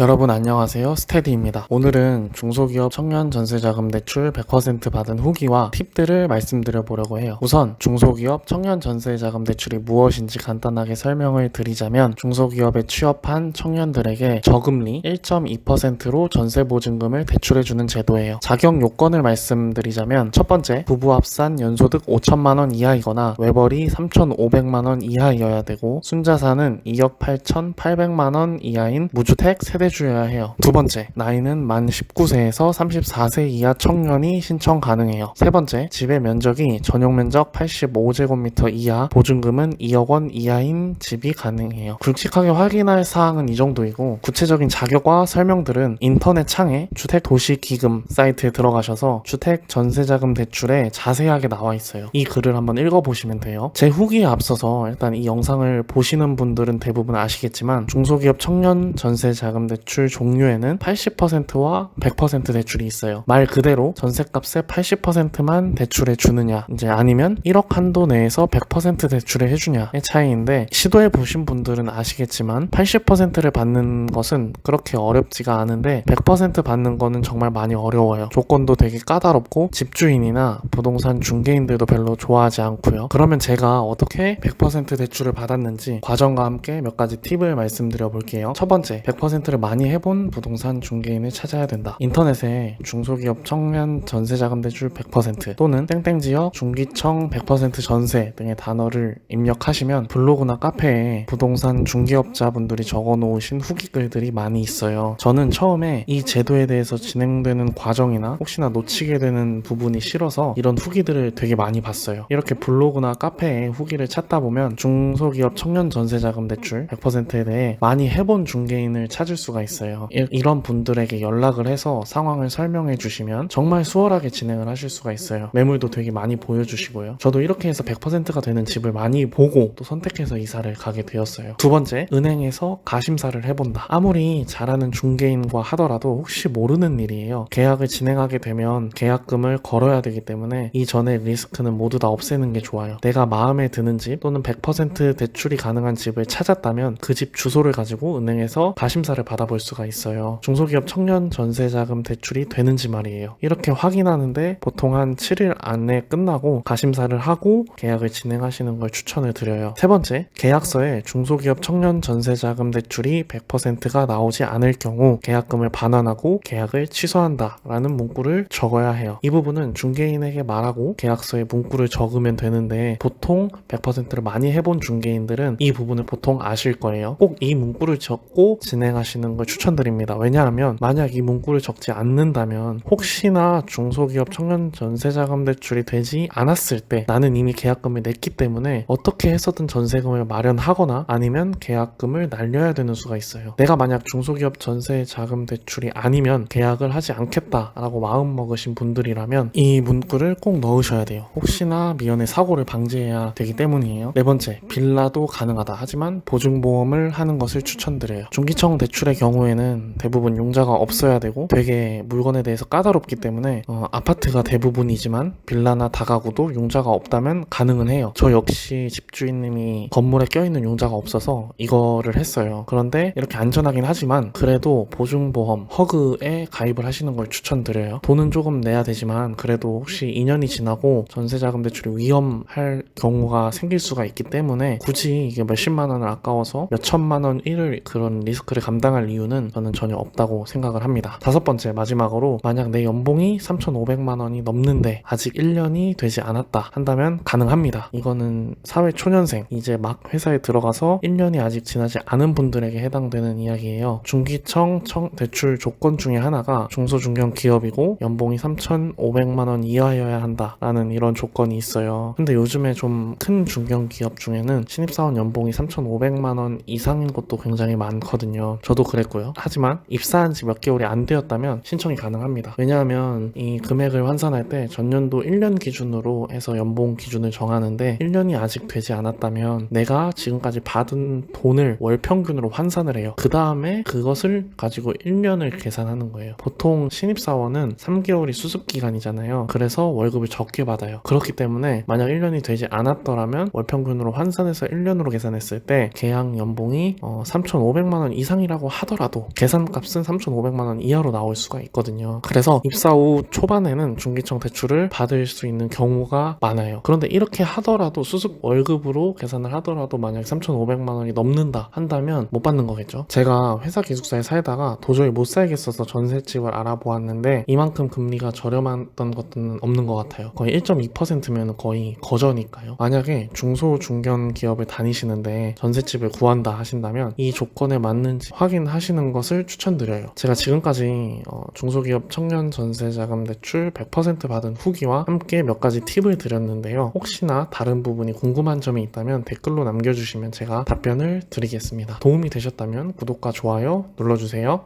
여러분 안녕하세요. 스테디입니다. 오늘은 중소기업 청년 전세자금 대출 100% 받은 후기와 팁들을 말씀드려 보려고 해요. 우선 중소기업 청년 전세자금 대출이 무엇인지 간단하게 설명을 드리자면 중소기업에 취업한 청년들에게 저금리 1.2%로 전세보증금을 대출해주는 제도예요. 자격 요건을 말씀드리자면 첫 번째 부부 합산 연소득 5천만원 이하이거나 외벌이 3,500만원 이하여야 되고 순자산은 2억 8,800만원 이하인 무주택 세대 주여야 해요. 두 번째, 나이는 만 19세에서 34세 이하 청년이 신청 가능해요. 세 번째, 집의 면적이 전용 면적 85제곱미터 이하, 보증금은 2억 원 이하인 집이 가능해요. 굵직하게 확인할 사항은 이 정도이고 구체적인 자격과 설명들은 인터넷 창에 주택 도시 기금 사이트에 들어가셔서 주택 전세자금 대출에 자세하게 나와 있어요. 이 글을 한번 읽어보시면 돼요. 제 후기에 앞서서 일단 이 영상을 보시는 분들은 대부분 아시겠지만 중소기업 청년 전세자금 대출 종류에는 80%와 100% 대출이 있어요. 말 그대로 전세값의 80%만 대출해 주느냐, 이제 아니면 1억 한도 내에서 100% 대출을 해주냐의 차이인데 시도해 보신 분들은 아시겠지만 80%를 받는 것은 그렇게 어렵지가 않은데 100% 받는 거는 정말 많이 어려워요. 조건도 되게 까다롭고 집주인이나 부동산 중개인들도 별로 좋아하지 않고요. 그러면 제가 어떻게 100% 대출을 받았는지 과정과 함께 몇 가지 팁을 말씀드려 볼게요. 첫 번째, 100%를 많이 해본 부동산 중개인을 찾아야 된다. 인터넷에 중소기업 청년 전세자금 대출 100% 또는 땡땡 지역 중기청 100% 전세 등의 단어를 입력하시면 블로그나 카페에 부동산 중개업자분들이 적어 놓으신 후기 글들이 많이 있어요. 저는 처음에 이 제도에 대해서 진행되는 과정이나 혹시나 놓치게 되는 부분이 싫어서 이런 후기들을 되게 많이 봤어요. 이렇게 블로그나 카페에 후기를 찾다 보면 중소기업 청년 전세자금 대출 100%에 대해 많이 해본 중개인을 찾을 수가 있어요. 이- 이런 분들에게 연락을 해서 상황을 설명해 주시면 정말 수월하게 진행을 하실 수가 있어요. 매물도 되게 많이 보여주시고요. 저도 이렇게 해서 100%가 되는 집을 많이 보고 또 선택해서 이사를 가게 되었어요. 두 번째, 은행에서 가심사를 해본다. 아무리 잘하는 중개인과 하더라도 혹시 모르는 일이에요. 계약을 진행하게 되면 계약금을 걸어야 되기 때문에 이전에 리스크는 모두 다 없애는 게 좋아요. 내가 마음에 드는 집 또는 100% 대출이 가능한 집을 찾았다면 그 집 주소를 가지고 은행에서 가심사를 받아 볼 수가 있어요. 중소기업 청년 전세자금 대출이 되는지 말이에요. 이렇게 확인하는데 보통 한 7일 안에 끝나고 가심사를 하고 계약을 진행하시는 걸 추천을 드려요. 세 번째, 계약서에 중소기업 청년 전세자금 대출이 100%가 나오지 않을 경우 계약금을 반환하고 계약을 취소한다 라는 문구를 적어야 해요. 이 부분은 중개인에게 말하고 계약서에 문구를 적으면 되는데 보통 100%를 많이 해본 중개인들은 이 부분을 보통 아실 거예요. 꼭 이 문구를 적고 진행하시는 걸 추천드립니다. 왜냐하면 만약 이 문구를 적지 않는다면 혹시나 중소기업 청년 전세자금 대출이 되지 않았을 때 나는 이미 계약금을 냈기 때문에 어떻게 해서든 전세금을 마련하거나 아니면 계약금을 날려야 되는 수가 있어요. 내가 만약 중소기업 전세 자금 대출이 아니면 계약을 하지 않겠다라고 마음 먹으신 분들이라면 이 문구를 꼭 넣으셔야 돼요. 혹시나 미연에 사고를 방지해야 되기 때문이에요. 네 번째, 빌라도 가능하다. 하지만 보증보험을 하는 것을 추천드려요. 중기청 대출의 경우에는 대부분 용자가 없어야 되고 되게 물건에 대해서 까다롭기 때문에 어, 아파트가 대부분이지만 빌라나 다가구도 용자가 없다면 가능은 해요. 저 역시 집주인님이 건물에 껴있는 용자가 없어서 이거를 했어요. 그런데 이렇게 안전하긴 하지만 그래도 보증보험 허그에 가입을 하시는 걸 추천드려요. 돈은 조금 내야 되지만 그래도 혹시 2년이 지나고 전세자금 대출이 위험할 경우가 생길 수가 있기 때문에 굳이 이게 몇십만 원을 아까워서 몇천만 원 일을 그런 리스크를 감당할 이유는 저는 전혀 없다고 생각을 합니다. 다섯 번째 마지막으로 만약 내 연봉이 3,500만 원이 넘는데 아직 1년이 되지 않았다 한다면 가능합니다. 이거는 사회 초년생 이제 막 회사에 들어가서 1년이 아직 지나지 않은 분들에게 해당되는 이야기예요. 중기청 청 대출 조건 중에 하나가 중소중견 기업이고 연봉이 3,500만 원 이하여야 한다라는 이런 조건이 있어요. 근데 요즘에 좀 큰 중견 기업 중에는 신입사원 연봉이 3,500만 원 이상인 곳도 굉장히 많거든요. 저도 그 랬고요. 하지만 입사한 지 몇 개월이 안 되었다면 신청이 가능합니다. 왜냐하면 이 금액을 환산할 때 전년도 1년 기준으로 해서 연봉 기준을 정하는데 1년이 아직 되지 않았다면 내가 지금까지 받은 돈을 월 평균으로 환산을 해요. 그 다음에 그것을 가지고 1년을 계산하는 거예요. 보통 신입사원은 3개월이 수습 기간이잖아요. 그래서 월급을 적게 받아요. 그렇기 때문에 만약 1년이 되지 않았더라면 월 평균으로 환산해서 1년으로 계산했을 때 계약 연봉이 어, 3,500만 원 이상이라고 하더라도 하더라도 계산값은 3,500만 원 이하로 나올 수가 있거든요. 그래서 입사 후 초반에는 중기청 대출을 받을 수 있는 경우가 많아요. 그런데 이렇게 하더라도 수습 월급으로 계산을 하더라도 만약 3,500만 원이 넘는다 한다면 못 받는 거겠죠. 제가 회사 기숙사에 살다가 도저히 못 살겠어서 전셋집을 알아보았는데 이만큼 금리가 저렴했던 것들은 없는 것 같아요. 거의 1.2%면 거의 거저니까요. 만약에 중소 중견 기업을 다니시는데 전셋집을 구한다 하신다면 이 조건에 맞는지 확인하 시는 것을 추천드려요. 제가 지금까지 어, 중소기업 청년 전세자금 대출 100% 받은 후기와 함께 몇 가지 팁을 드렸는데요. 혹시나 다른 부분이 궁금한 점이 있다면 댓글로 남겨주시면 제가 답변을 드리겠습니다. 도움이 되셨다면 구독과 좋아요 눌러주세요.